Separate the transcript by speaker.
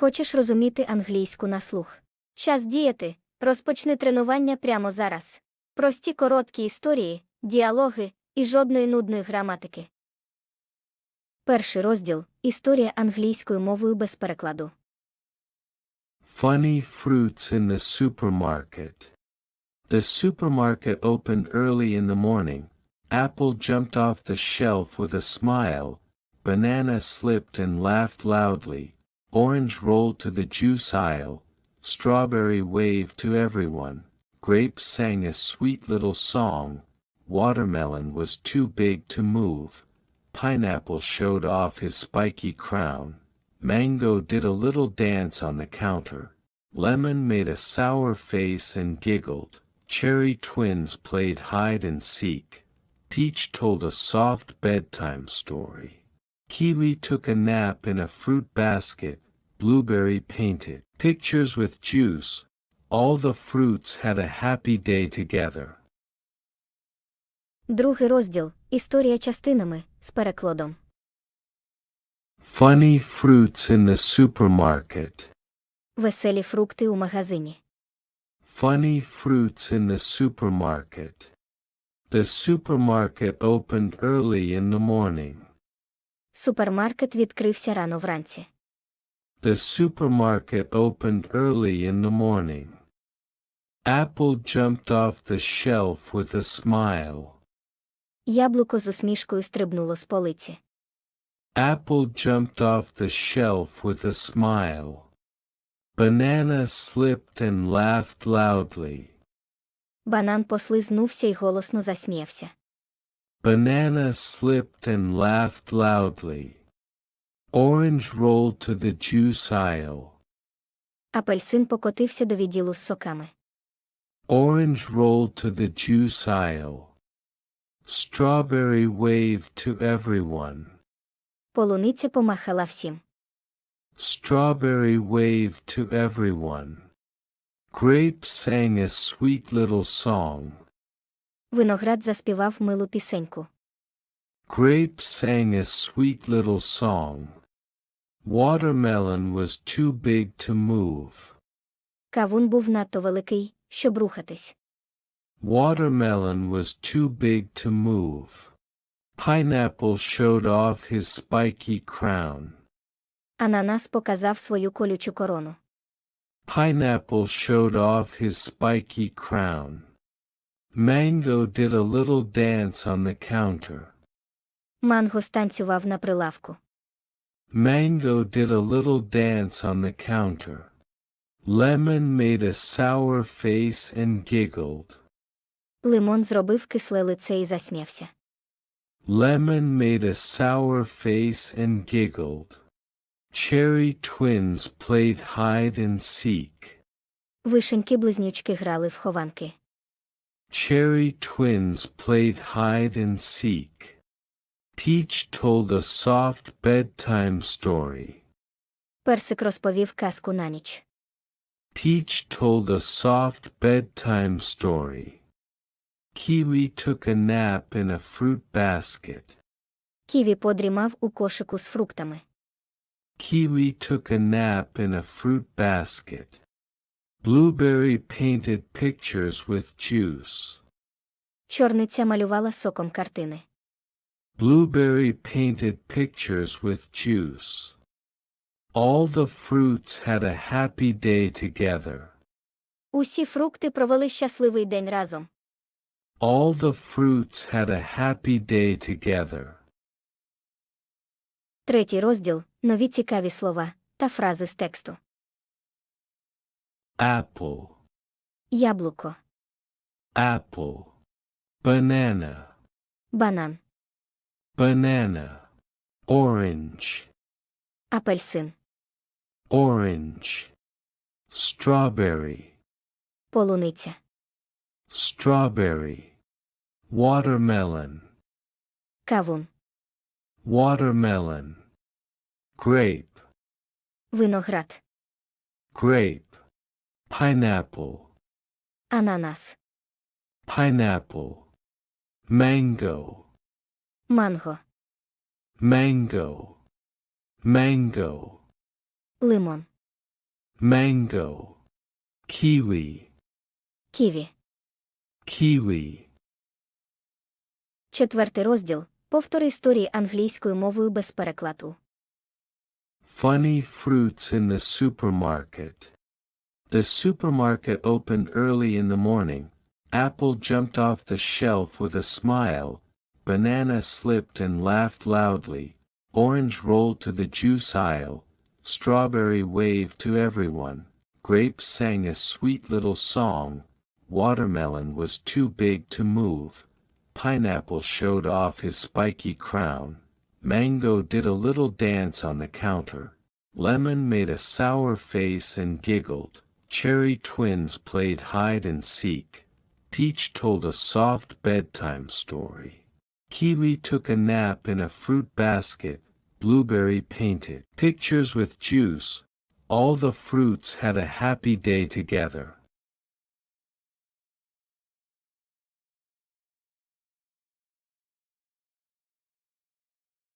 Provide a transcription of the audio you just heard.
Speaker 1: Хочеш розуміти англійську на слух? Час діяти. Розпочни тренування прямо зараз. Прості короткі історії, діалоги і жодної нудної граматики. Перший розділ Історія англійською мовою без перекладу.
Speaker 2: Funny fruits in the supermarket. The supermarket opened early in the morning. Apple jumped off the shelf with a smile. Banana slipped and laughed loudly. Orange rolled to the juice aisle. Strawberry waved to everyone. Grape sang a sweet little song. Watermelon was too big to move. Pineapple showed off his spiky crown. Mango did a little dance on the counter. Lemon made a sour face and giggled. Cherry twins played hide and seek. Peach told a soft bedtime story. Kiwi took a nap in a fruit basket. Blueberry painted pictures with juice. All the fruits had a happy day together.
Speaker 1: Другий розділ Історія частинами з перекладом.
Speaker 2: Funny fruits in the supermarket.
Speaker 1: Веселі фрукти у магазині.
Speaker 2: Funny fruits in the supermarket. The supermarket opened early in the morning.
Speaker 1: Супермаркет відкрився рано вранці.
Speaker 2: The supermarket opened early in the morning. Apple jumped off the shelf with a smile.
Speaker 1: Яблуко з усмішкою стрибнуло з полиці.
Speaker 2: Apple jumped off the shelf with a smile. Banana slipped and laughed loudly.
Speaker 1: Банан послизнувся й голосно засміявся.
Speaker 2: Banana slipped and laughed loudly. Orange rolled to the juice aisle.
Speaker 1: Апельсин покотився до відділу з соками.
Speaker 2: Orange rolled to the juice aisle. Strawberry waved to everyone.
Speaker 1: Полуниця помахала всім.
Speaker 2: Strawberry waved to everyone. Grape sang a sweet little song.
Speaker 1: Виноград заспівав милу пісеньку.
Speaker 2: Grape sang a sweet little song. Watermelon was too big to move.
Speaker 1: Кавун був надто великий, щоб рухатись.
Speaker 2: Watermelon was too big to move. Pineapple showed off his spiky crown.
Speaker 1: Ананас показав свою колючу корону.
Speaker 2: Pineapple showed off his spiky crown. Mango did a little dance on the counter.
Speaker 1: Манго станцював на прилавку.
Speaker 2: Mango did a little dance on the counter. Lemon made a sour face and giggled.
Speaker 1: Лимон зробив кисле лице і засміявся.
Speaker 2: Lemon made a sour face and giggled. Cherry twins played hide and seek.
Speaker 1: Вишеньки-близнючки грали в хованки.
Speaker 2: Cherry twins played hide and seek. Peach told a soft bedtime story.
Speaker 1: Персик розповів казку на ніч.
Speaker 2: Peach told a soft bedtime story. Kiwi took a nap in a fruit basket.
Speaker 1: Ківі подрімав у кошику з фруктами.
Speaker 2: Kiwi took a nap in a fruit basket. Blueberry painted pictures with juice.
Speaker 1: Чорниця малювала соком картини.
Speaker 2: Blueberry painted pictures with juice. All the fruits had a happy day together.
Speaker 1: Усі фрукти провели щасливий день разом.
Speaker 2: All the fruits had a happy day together.
Speaker 1: Третій розділ нові цікаві слова та фрази з тексту.
Speaker 2: Apple,
Speaker 1: Яблуко,
Speaker 2: apple. Banana,
Speaker 1: банан,
Speaker 2: banana. Orange,
Speaker 1: апельсин,
Speaker 2: orange. Strawberry,
Speaker 1: полуниця,
Speaker 2: strawberry. Watermelon,
Speaker 1: кавун,
Speaker 2: watermelon. Grape,
Speaker 1: виноград,
Speaker 2: grape. Pineapple,
Speaker 1: ананас,
Speaker 2: pineapple. Mango,
Speaker 1: манго,
Speaker 2: mango. Mango.
Speaker 1: лимон,
Speaker 2: mango, kiwi,
Speaker 1: Ківі.
Speaker 2: kiwi.
Speaker 1: Четвертий розділ. Повтори історії англійською мовою без перекладу.
Speaker 2: Funny fruits in the supermarket. The supermarket opened early in the morning. Apple jumped off the shelf with a smile. Banana slipped and laughed loudly. Orange rolled to the juice aisle. Strawberry waved to everyone. Grape sang a sweet little song. Watermelon was too big to move. Pineapple showed off his spiky crown. Mango did a little dance on the counter. Lemon made a sour face and giggled. Cherry twins played hide and seek. Peach told a soft bedtime story. Kiwi took a nap in a fruit basket. Blueberry painted pictures with juice. All the fruits had a happy day together.